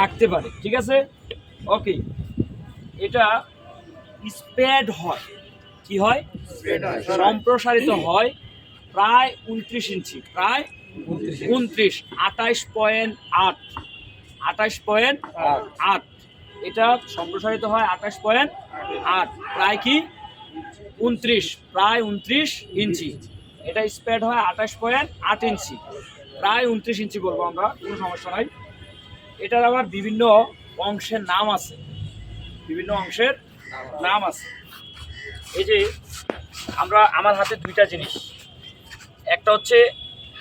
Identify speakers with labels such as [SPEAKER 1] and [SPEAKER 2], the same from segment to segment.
[SPEAKER 1] থাকতে পারে ঠিক আছে? ওকে এটা স্প্রেড হয়। কি হয়? সম্প্রসারিত হয় প্রায় উনত্রিশ ইঞ্চি প্রায় উনত্রিশ আঠাইশ পয়েন্ট আট আঠাইশ পয়েন্ট আট। এটা সম্প্রসারিত হয় আঠাশ পয়েন্ট আট প্রায় কি? উনত্রিশ প্রায় উনত্রিশ ইঞ্চি। এটা স্প্রেড হয় আঠাশ পয়েন্ট আট ইঞ্চি। প্রায় উনত্রিশ ইঞ্চি বলব আমরা কোনো সমস্যা নাই। এটার আবার বিভিন্ন অংশের নাম আছে। বিভিন্ন অংশের নাম আছে। এই যে আমরা, আমার হাতে দুইটা জিনিস। একটা হচ্ছে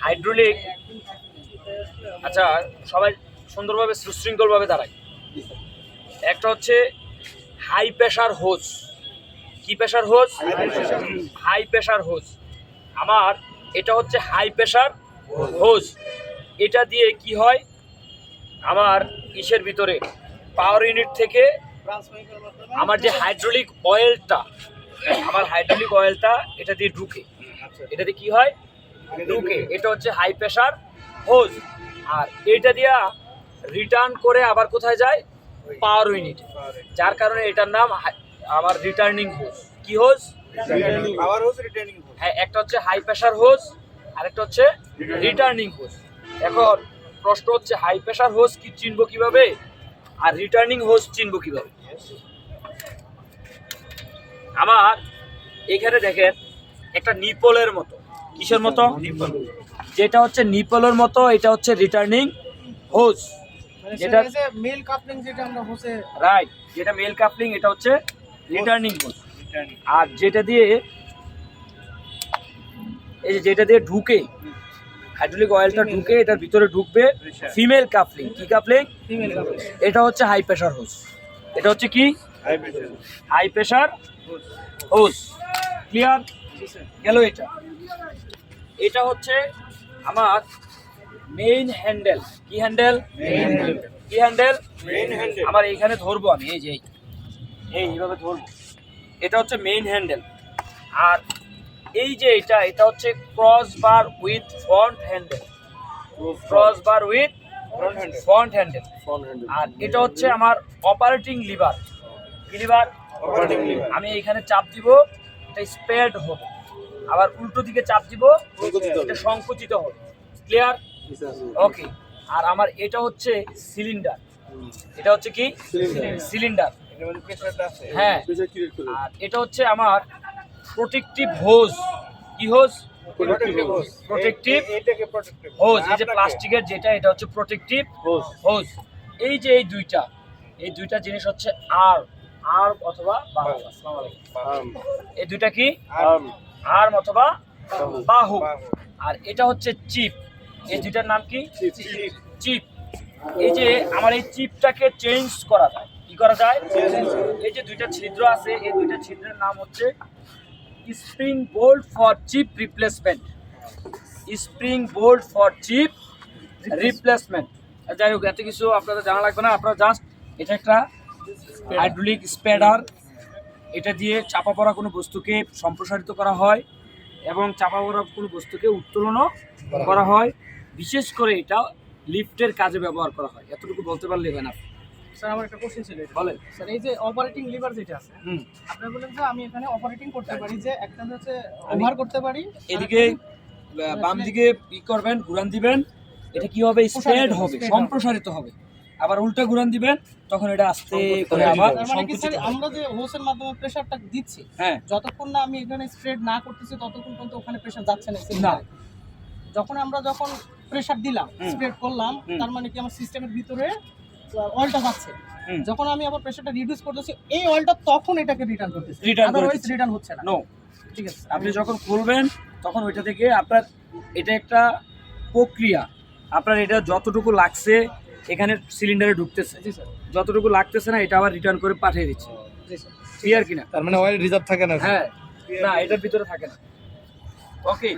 [SPEAKER 1] হাইড্রোলিক আচ্ছা সবাই সুন্দরভাবে সুশৃঙ্খলভাবে দাঁড়ায় একটা হচ্ছে হাই প্রেশার হোজ কি pressure hose high pressure hose আমার, এটা হচ্ছে হাই প্রেশার হোজ এটা দিয়ে কি হয়? আমার ইসের ভিতরে পাওয়ার ইউনিট থেকে আমার যে হাইড্রোলিক অয়েলটা আমার হাইড্রোলিক অয়েলটা এটা দিয়ে ঢুকে। এটাতে কি হয়? ঢুকে। এটা হচ্ছে হাই প্রেশার হোজ আর এইটা দিয়া রিটার্ন করে আবার কোথায় যায়? পাওয়ার ইউনিট যার কারণে এটার নাম আমার রিটার্নিং হোজ কি হোজ
[SPEAKER 2] হোস রিটার্নিং
[SPEAKER 1] হ্যাঁ একটা হচ্ছে হাই প্রেশার হোজ আর একটা হচ্ছে রিটার্নিং হোজ এখন প্রশ্ন হচ্ছে হাই প্রেশার হোজ কি চিনবো কীভাবে? আর রিটার্নিং হোজ চিনবো কীভাবে? আমার এখানে দেখেন একটা নিপলের মতো। কিসের মতো? যেটা হচ্ছে নিপলের মতো এটা হচ্ছে রিটার্নিং হোজ যেটা
[SPEAKER 2] মেল কাপলিং যেটা আমরা হোসে
[SPEAKER 1] রাইট যেটা মেল কাপলিং এটা হচ্ছে রিটার্নিং হোজ আর যেটা দিয়ে এই যে যেটা দিয়ে ঢুকে হাইড্রোলিক অয়েলটা ঢুকে এটার ভিতরে ঢুকবে ফিমেল কাপলিং কি কাপলিং এটা হচ্ছে হাই প্রেশার হোস এটা হচ্ছে কি?
[SPEAKER 2] হাই
[SPEAKER 1] প্রেশার হোস ক্লিয়ার গেল এটা। এটা হচ্ছে আমার মেইন হ্যান্ডেল কি হ্যান্ডেল কি হ্যান্ডেল
[SPEAKER 2] মেইন হ্যান্ডেল
[SPEAKER 1] আমার এইখানে ধরবো আমি এই যে এই। এই এইভাবে ধরবো। এটা হচ্ছে মেইন হ্যান্ডেল আর এই যে এটা এটা হচ্ছে cross bar with front handle cross bar with
[SPEAKER 2] front handle
[SPEAKER 1] আর এটা হচ্ছে আমার অপারেটিং লিভার কি লিভার আমি এখানে চাপ দিব এটা স্প্রেড হবে। আবার উল্টো দিকে চাপ দিব এটা সংকুচিত হবে। ক্লিয়ার ওকে আর আমার এটা হচ্ছে সিলিন্ডার এটা হচ্ছে কি? সিলিন্ডার
[SPEAKER 2] আছে।
[SPEAKER 1] হ্যাঁ। আর এটা হচ্ছে আমার প্রোটেকটিভ হোজ কি হোজ
[SPEAKER 2] প্রোটেক্টিভ
[SPEAKER 1] এই যে প্লাস্টিকের যেটা এটা হচ্ছে প্রোটেকটিভ
[SPEAKER 2] হোস
[SPEAKER 1] হোজ এই যে এই দুইটা এই দুইটা জিনিস হচ্ছে আর আর অথবা বাহু এই দুইটা কি? অথবা বাহু। আর এটা হচ্ছে চিপ। এই দুইটার নাম কি?
[SPEAKER 2] চিপ।
[SPEAKER 1] চিপ। এই যে আমার এই চিপটাকে চেঞ্জ করা যায়। কি করা যায়। এই যে দুইটা ছিদ্র আছে এই দুইটা ছিদ্রের নাম হচ্ছে spring bolt for chip replacement. Spring bolt for chip replacement. যাই হোক এত কিছু আপনাদের জানা লাগবে না। আপনারা জাস্ট এটা একটা হাইড্রোলিক স্প্রেডার এটা দিয়ে চাপা পড়া কোনো বস্তুকে সম্প্রসারিত করা হয় এবং চাপা পড়া কোনো বস্তুকে উত্তোলনও করা হয়। বিশেষ করে এটা লিফটের কাজে ব্যবহার করা হয়। এতটুকু বলতে পারলে হয় না।
[SPEAKER 2] স্যার আমার একটা কোশ্চেন ছিল
[SPEAKER 1] বলেন।
[SPEAKER 2] স্যার এই যে অপারেটিং লিভার যেটা আছে
[SPEAKER 1] হুম।
[SPEAKER 2] আপনি বলেন যে আমি এখানে অপারেটিং করতে পারি যে একটা হচ্ছে ওভার করতে পারি
[SPEAKER 1] এদিকে বাম দিকে ই করবেন ঘুরান দিবেন এটা কি হবে? স্প্রেড হবে সম্প্রসারিত হবে। আবার উল্টা ঘুরান দিবেন তখন এটা আস্তে করে আবার
[SPEAKER 2] মানে
[SPEAKER 1] সংকুচিত
[SPEAKER 2] আমরা যে হোসের মাধ্যমে প্রেসারটা দিচ্ছি
[SPEAKER 1] হ্যাঁ।
[SPEAKER 2] যতক্ষণ না আমি এখানে স্প্রেড না করতেছি ততক্ষণ পর্যন্ত ওখানে প্রেসার যাচ্ছে না
[SPEAKER 1] না।
[SPEAKER 2] যখন আমরা যখন প্রেসার দিলাম। স্প্রেড করলাম তার মানে কি আমার সিস্টেমের ভিতরে অয়েলটা
[SPEAKER 1] হুম।
[SPEAKER 2] যখন আমি আবার প্রেসারটা রিডিউস করতেছি এই অয়েলটা তখন এটাকে রিটার্ন করতেছি।
[SPEAKER 1] করে
[SPEAKER 2] আদারওয়াইজ রিটার্ন হচ্ছে না।
[SPEAKER 1] নো
[SPEAKER 2] ঠিক আছে।
[SPEAKER 1] আপনি যখন খুলবেন তখন ওইটা থেকে আপনার এটা একটা প্রক্রিয়া। আপনার এটা যতটুকু লাগছে এখানে সিলিন্ডারে ঢুকতেছে।
[SPEAKER 2] জি স্যার
[SPEAKER 1] যতটুকু লাগতেছে না এটা আবার রিটার্ন করে পাঠিয়ে দিচ্ছে।
[SPEAKER 2] স্যার
[SPEAKER 1] ক্লিয়ার কিনা?
[SPEAKER 3] তার মানে অয়েল রিজার্ভ থাকে না
[SPEAKER 1] হ্যাঁ। না এটার ভিতরে থাকে না। ওকে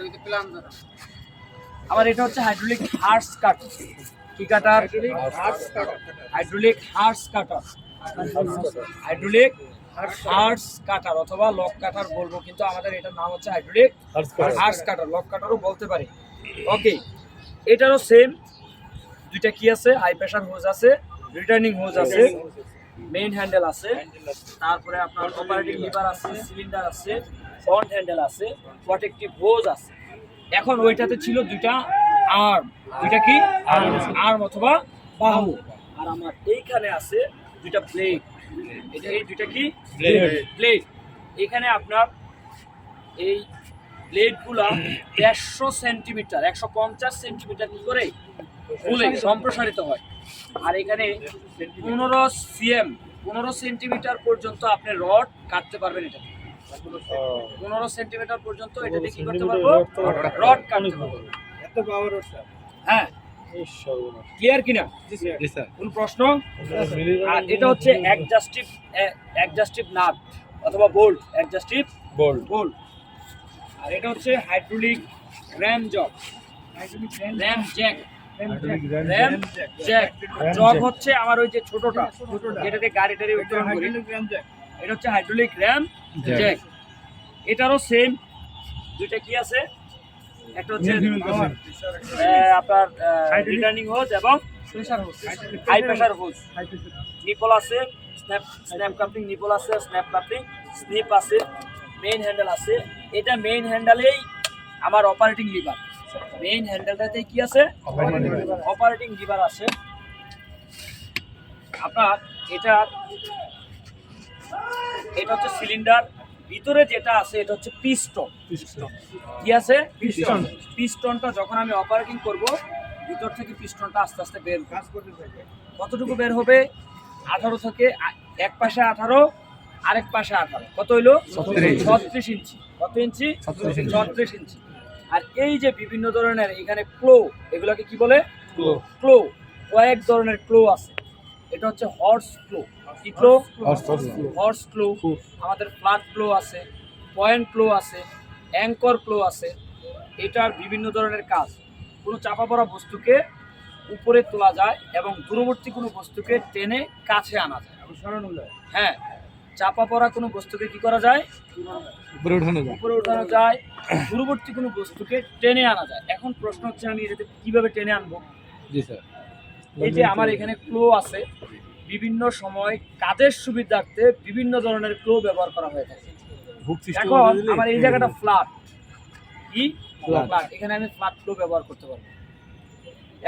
[SPEAKER 1] আবার এটা হচ্ছে হাইড্রোলিক হার্স কাটার কি cutter hydraulic hertz cutter hydraulic hertz cutter অথবা লক কাটার বলব কিন্তু আমাদের এটার নাম হচ্ছে হাইড্রোলিক হার্স কাটার লক কাটারও বলতে পারি। ওকে এটারও সেম দুইটা কি আছে? হাই প্রেসার হোজ আছে রিটার্নিং হোজ আছে মেইন হ্যান্ডেল আছে তারপরে আপনার অপারেটিং লিভার আছে সিলিন্ডার আছে ফ্রন্ট হ্যান্ডেল আছে প্রোটেক্টিভ হোজ আছে। এখন ওইটাতে ছিল দুইটা আর্ম দুইটা কি? আর্ম অথবা বাহু। আর আমার এইখানে আছে দুইটা ব্লেড এটা এই দুইটা কি? ব্লেড এখানে আপনার এই ব্লেডগুলা দেড়শো সেন্টিমিটার একশো পঞ্চাশ সেন্টিমিটার কি করে? ফুলে সম্প্রসারিত হয়। আর এখানে পনেরো সিএম পনেরো সেন্টিমিটার পর্যন্ত আপনি রড কাটতে পারবেন এটা পনেরো সেন্টিমিটার পর্যন্ত এটা কি করতে পারব? রড কাটতে পারব।
[SPEAKER 2] এত পাওয়ার ওর স্যার
[SPEAKER 1] হ্যাঁ। ক্লিয়ার কিনা?
[SPEAKER 2] জি স্যার
[SPEAKER 1] কোন প্রশ্ন? আর এটা হচ্ছে অ্যাডজাস্টিভ অ্যাডজাস্টিভ নাট অথবা বোল্ট অ্যাডজাস্টিভ
[SPEAKER 2] বোল্ট
[SPEAKER 1] বোল্ট আর এটা হচ্ছে hydraulic ram job ram jack ram jack জগ হচ্ছে আমার ওই যে ছোটটা যেটাতে গাড়ি টাড়ি উত্তোলন করি। এটা হচ্ছে হাইড্রোলিক র্যাম জ্যাক এটারও সেম দুইটা কি আছে? একটা হচ্ছে আপনার রিটার্নিং হোজ এবং হাই প্রেসার হোজ নিপল আছে স্ন্যাপ স্ন্যাপ কাপলিং নিপল আছে স্ন্যাপ কাপলিং স্নিপ আছে মেইন হ্যান্ডেল আছে। এটা মেইন হ্যান্ডেলেই আমার অপারেটিং লিভার মেইন হ্যান্ডেলটাতে কি আছে? অপারেটিং লিভার আছে। আপনার এটা এটা হচ্ছে সিলিন্ডার ভিতরে যেটা আছে এটা হচ্ছে পিস্টন কি আছে?
[SPEAKER 2] পিস্টন
[SPEAKER 1] পিস্টনটা যখন আমি অপারেটিং করব ভিতর থেকে পিস্টনটা আস্তে আস্তে বের কতটুকু বের হবে? আঠারো থেকে এক পাশে আঠারো আরেক পাশে আঠারো। কত হইল?
[SPEAKER 2] ছত্রিশ।
[SPEAKER 1] ইঞ্চি। কত ইঞ্চি।
[SPEAKER 2] ছত্রিশ ইঞ্চি।
[SPEAKER 1] আর এই যে বিভিন্ন ধরনের এখানে ক্লো এগুলোকে কি বলে?
[SPEAKER 2] ক্লো
[SPEAKER 1] ক্লো কয়েক ধরনের ক্লো আছে। এটা হচ্ছে হর্স ক্লো কি ক্লো হর্স ক্লো আমাদের ফ্ল্যাট ক্লো আছে পয়েন্ট ক্লো আছে অ্যাঙ্কর ক্লো আছে এটার বিভিন্ন ধরনের কাজ। কোনো চাপা পড়া বস্তুকে উপরে তোলা যায় এবং দূরবর্তী কোনো বস্তুকে টেনে কাছে আনা যায়। হ্যাঁ চাপা পড়া কোনো বস্তুকে কি করা যায়?
[SPEAKER 2] উপরে উঠানো যায়।
[SPEAKER 1] উপরে ওঠানো যায় দূরবর্তী কোনো বস্তুকে টেনে আনা যায়। এখন প্রশ্ন হচ্ছে আমি এটাতে কীভাবে টেনে আনব?
[SPEAKER 2] জি স্যার।
[SPEAKER 1] এই যে আমার এখানে ক্লো আছে বিভিন্ন সময় কাজের সুবিধার্থে বিভিন্ন ধরনের ক্লো ব্যবহার করা হয়ে থাকে। এখন আমার এই জায়গাটা ফ্ল্যাট কি. ফ্ল্যাট এখানে আমি ফ্ল্যাট ক্লো ব্যবহার করতে পারব।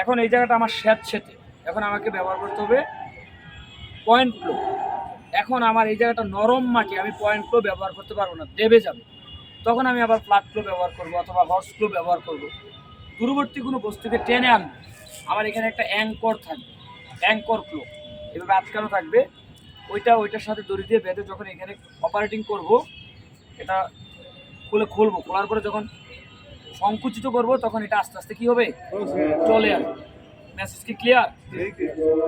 [SPEAKER 1] এখন এই জায়গাটা আমার স্যাঁতসেঁতে এখন আমাকে ব্যবহার করতে হবে পয়েন্ট ক্লো এখন আমার এই জায়গাটা নরম মাটি আমি পয়েন্ট ক্লো ব্যবহার করতে পারব না দেবে যাবে। তখন আমি আবার ফ্ল্যাট ক্লো ব্যবহার করব অথবা হর্স ক্লো ব্যবহার করব। দূরবর্তী কোনো বস্তুকে টেনে আনব। আমার এখানে একটা অ্যাঙ্কর থাকবে। অ্যাঙ্কর ক্লো এভাবে আটকানো থাকবে। ওইটা ওইটার সাথে দড়ি দিয়ে বেঁধে যখন এখানে অপারেটিং করব এটা খুলে খুলবো। খোলার পরে যখন সংকুচিত করব তখন এটা আস্তে আস্তে কি হবে? চলে আর মেসেজ কি ক্লিয়ার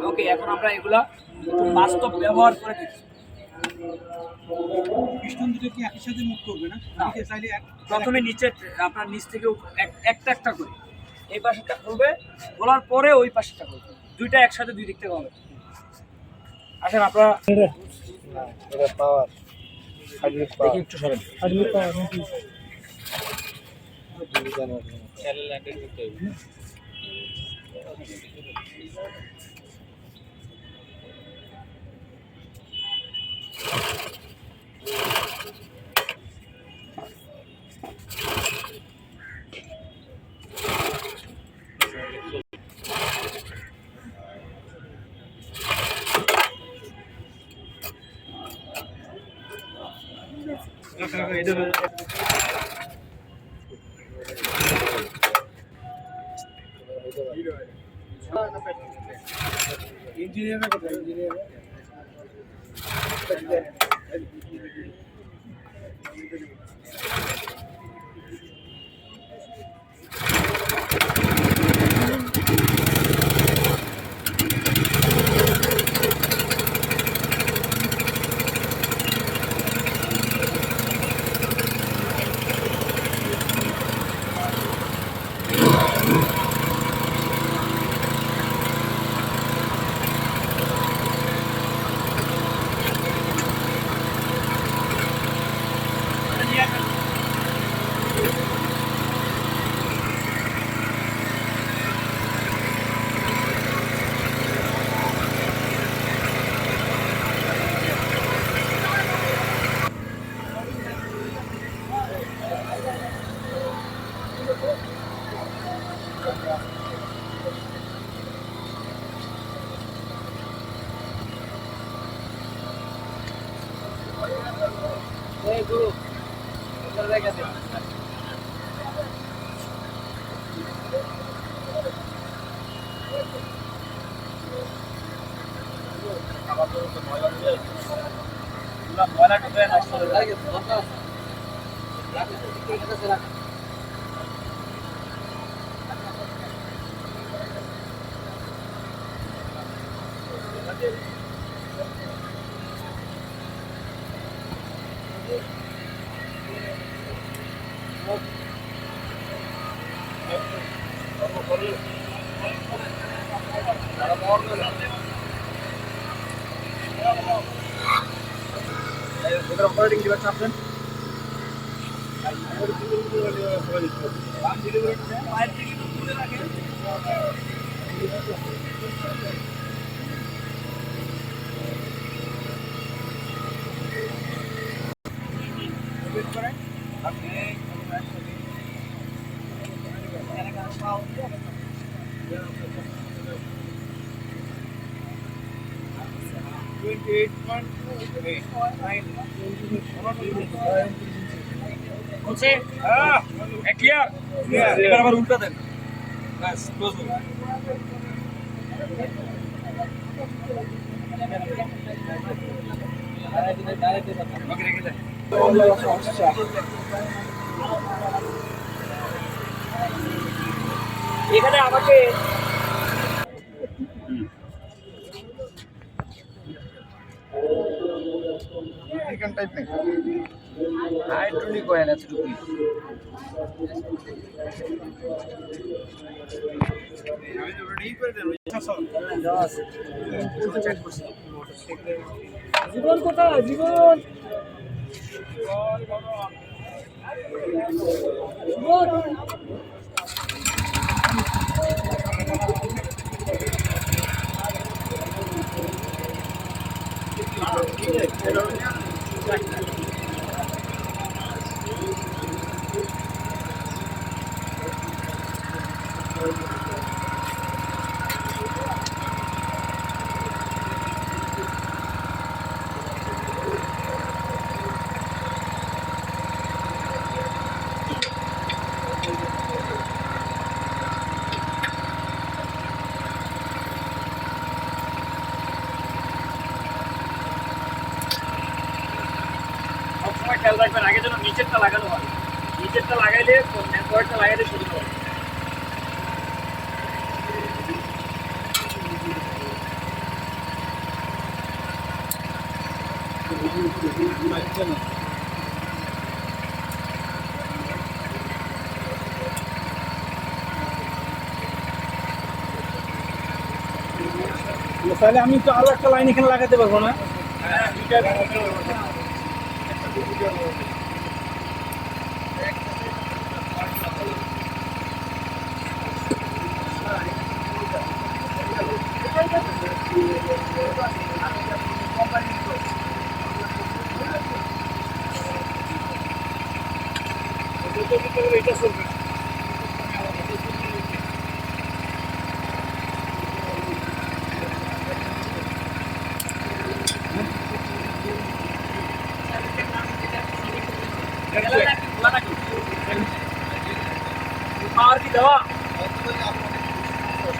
[SPEAKER 1] ওকে এখন আমরা এগুলা বাস্তব ব্যবহার করে দেখি।
[SPEAKER 2] পিস্টন দুটো কি একই সাথে মুভ করবে না। চাইলে
[SPEAKER 1] প্রথমে নিচে আপনার নিচ থেকে এক- একটা একটা করে। এই পাশেটা খুলবে খোলার পরে ওই পাশেটা খুলবে। দুইটা একসাথে দুই দিক থেকে হবে। আসেন আপনারা।
[SPEAKER 2] এটা পাওয়ার
[SPEAKER 1] একটু সরেন।
[SPEAKER 2] হাইড্রোলিক
[SPEAKER 1] ఇంజనీర్ অপারেটিং ডিভাইস আপনার হচ্ছে ক্লিয়ার এবার আবার উল্টা দেন। ব্যাস ক্লোজ ওকে রেখে দেন এখানে আমাকে হাইড্রোলিক অয়েল এতটুকু জীবন কোথায়? জীবন। জীবন। সবসময় খেয়াল রাখবেন আগে যেন নিচেরটা লাগানো হয়। নিচেরটা লাগাইলে পরেরটা লাগাইলে সুবিধা হবে।
[SPEAKER 2] তাহলে আমি তো আরও একটা লাইন এখানে লাগাতে পারব না?
[SPEAKER 1] আর কি দেওয়া আর কি দেওয়া নাকি স্যার খেয়াল বাড়ি গেছে এটা দিতে বলতে পারেন দেওয়াই কোয়ালিটি গেছে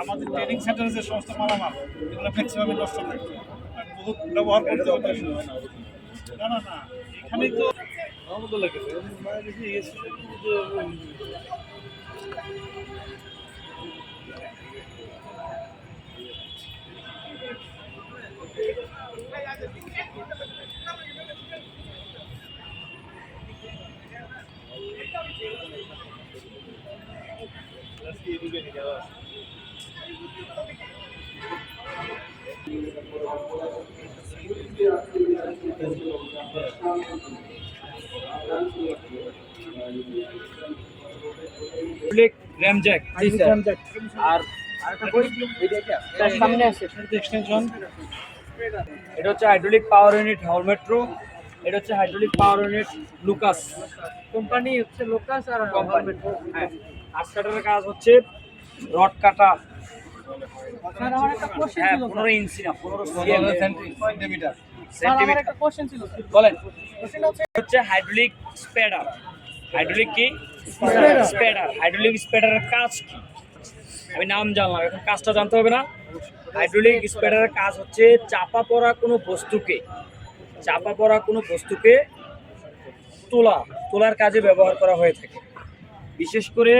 [SPEAKER 3] আমাদের ট্রেনিং সেন্টারে যে সমস্ত মালামাল, এগুলো ম্যাক্সিমামই নষ্ট হয় মানে বহুত ব্যবহার করতে হবে। না না এখানে তো
[SPEAKER 1] আরেকটা কই
[SPEAKER 2] তার সামনে আছে।
[SPEAKER 3] এক্সটেনশন
[SPEAKER 1] এটা হচ্ছে হাইড্রোলিক পাওয়ার ইউনিট হলমেট্রো এটা হচ্ছে hydraulic power unit Lucas
[SPEAKER 2] company হচ্ছে লোকাস আর
[SPEAKER 1] কোম্পানি হ্যাঁ। হাঁস কাটার কাজ হচ্ছে রড কাটা।
[SPEAKER 2] স্যার আমার একটা কোশ্চেন
[SPEAKER 1] হ্যাঁ
[SPEAKER 2] ছিল
[SPEAKER 1] পনেরো ইঞ্চি না পনেরো সেন্টিমিটার
[SPEAKER 2] স্যার একটা কোশ্চেন ছিল
[SPEAKER 1] বলেন।
[SPEAKER 2] কোশ্চেনটা হচ্ছে
[SPEAKER 1] হচ্ছে হাইড্রোলিক স্প্রেডার হাইড্রোলিক কি?
[SPEAKER 2] Spreader.
[SPEAKER 1] স্প্রেডার হাইড্রোলিক স্প্রেডারের কাজ কি? আমি নাম জানলাম এখন কাজটা জানতে হবে না? হাইড্রোলিক স্প্রেডারের কাজ হচ্ছে চাপা পড়া কোনো বস্তুকে চাপা পড়া কোনো বস্তুকে তোলা তোলার কাজে ব্যবহার করা হয়ে থাকে। বিশেষ করে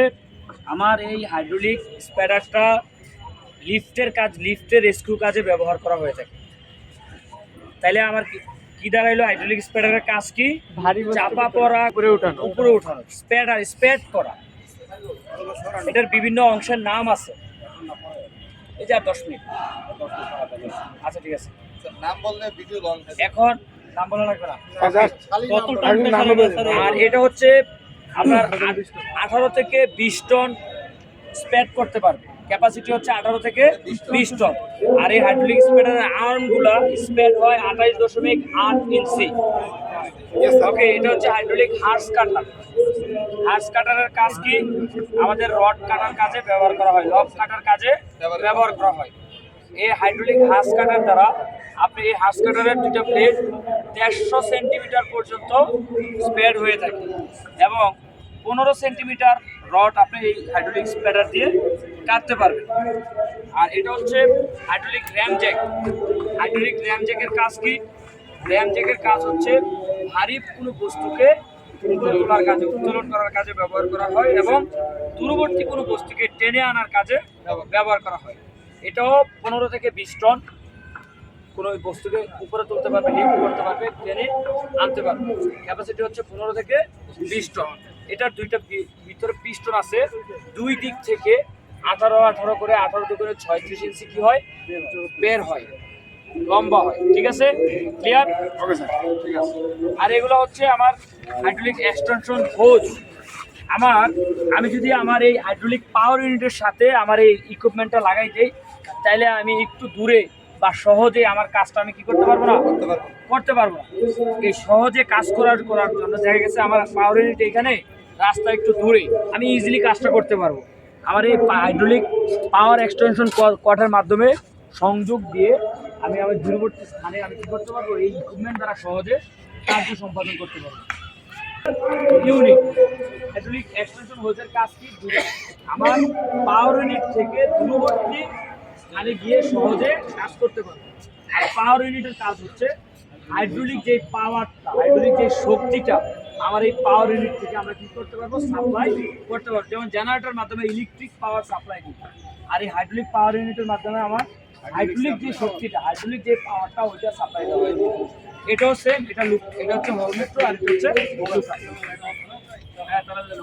[SPEAKER 1] আমার এই হাইড্রোলিক স্প্রেডারটা লিফটের কাজ লিফটের রেস্কিউ কাজে ব্যবহার করা হয়ে থাকে। তাইলে আমার কি দাঁড়াইলো? হাইড্রোলিক স্প্রেডারের কাজ কি?
[SPEAKER 2] ভারী
[SPEAKER 1] চাপা পড়া করে ওঠানো উপরে ওঠানো স্প্রেডার স্প্রেড করা। এটার বিভিন্ন অংশের নাম আছে। এই যে আর দশ মিনিট। আচ্ছা ঠিক আছে।
[SPEAKER 4] নাম বললে ভিডিও লং
[SPEAKER 1] এখন নাম বলা লাগবে না আর এটা হচ্ছে আপনার আঠারো থেকে বিশ টন স্প্রেড করতে পারবে। ক্যাপাসিটি হচ্ছে আঠারো থেকে বিশ টন আর এই হাইড্রোলিক স্প্রেডারের আর্মগুলা স্প্রেড হয় আঠাইশ দশমিক আট ইঞ্চি। ওকে এটা হচ্ছে হাইড্রোলিক হার্স কাটার হার্স কাটারের কাজ কি? আমাদের রড কাটার কাজে ব্যবহার করা হয়। লব কাটার কাজে ব্যবহার করা হয়। এই হাইড্রোলিক হার্স কাটার দ্বারা আপনি এই হার্স কাটারের দুটো প্লেট দেড়শো সেন্টিমিটার পর্যন্ত স্প্রেড হয়ে থাকে। এবং পনেরো সেন্টিমিটার রড আপনি এই হাইড্রোলিক স্প্রেডার দিয়ে কাটতে পারবেন। আর এটা হচ্ছে হাইড্রোলিক র্যামজ্যাক হাইড্রোলিক র্যামজ্যাকের কাজ কি? র্যামজ্যাকের কাজ হচ্ছে ভারী কোনো বস্তুকে তোলার কাজে, উত্তোলন করার কাজে ব্যবহার করা হয় এবং দূরবর্তী কোনো বস্তুকে টেনে আনার কাজে ব্যবহার করা হয়। এটাও পনেরো থেকে বিশ টন কোনো বস্তুকে উপরে তুলতে পারবে লিফট করতে পারবে, টেনে আনতে পারবে। ক্যাপাসিটি হচ্ছে পনেরো থেকে বিশ টন। এটার দুইটা ভিতরে পিস্টন আছে। দুই দিক থেকে আঠারো আঠারো করে আঠারো দুগুণে ছয়ত্রিশ ইঞ্চি কি হয়? বের হয়। লম্বা হয়। ঠিক আছে? ক্লিয়ার ঠিক আছে। আর এগুলো হচ্ছে আমার হাইড্রোলিক এক্সটেনশন হোজ আমার আমি যদি আমার এই হাইড্রোলিক পাওয়ার ইউনিটের সাথে আমার এই ইকুইপমেন্টটা লাগাই দিই তাইলে আমি একটু দূরে বা সহজে আমার কাজটা আমি কি করতে পারব না? করতে পারব। না। এই সহজে কাজ করার করার জন্য দেখা গেছে আমার পাওয়ার ইউনিট এখানে রাস্তা একটু দূরে আমি ইজিলি কাজটা করতে পারব। আমার এই হাইড্রোলিক পাওয়ার এক্সটেনশন কটার মাধ্যমে সংযোগ দিয়ে আমি আমার দূরবর্তী স্থানে আমি কি করতে পারব? এই ইকুইপমেন্ট দ্বারা সহজে কার্য সম্পাদন করতে পারব। ইউনিট হাইড্রোলিক এক্সটেনশন হোজের কাজ কি? আমার পাওয়ার ইউনিট থেকে দূরবর্তী স্থানে গিয়ে সহজে কাজ করতে পারব। আর পাওয়ার ইউনিটের কাজ হচ্ছে হাইড্রোলিক যে পাওয়ারটা হাইড্রোলিক যে শক্তিটা আমার এই পাওয়ার ইউনিট থেকে আমরা কি করতে পারব? সাপ্লাই করতে পারব। যেমন জেনারেটর মাধ্যমে ইলেকট্রিক পাওয়ার সাপ্লাই দিই। আর এই হাইড্রোলিক পাওয়ার ইউনিটের মাধ্যমে আমার হাইড্রোলিক যে শক্তিটা হাইড্রোলিক যে পাওয়ারটা ওইটা সাপ্লাই দেওয়া এটাও সেম এটা এটা হচ্ছে হলমেট্রো আর এটা হচ্ছে হ্যাঁ তাহলে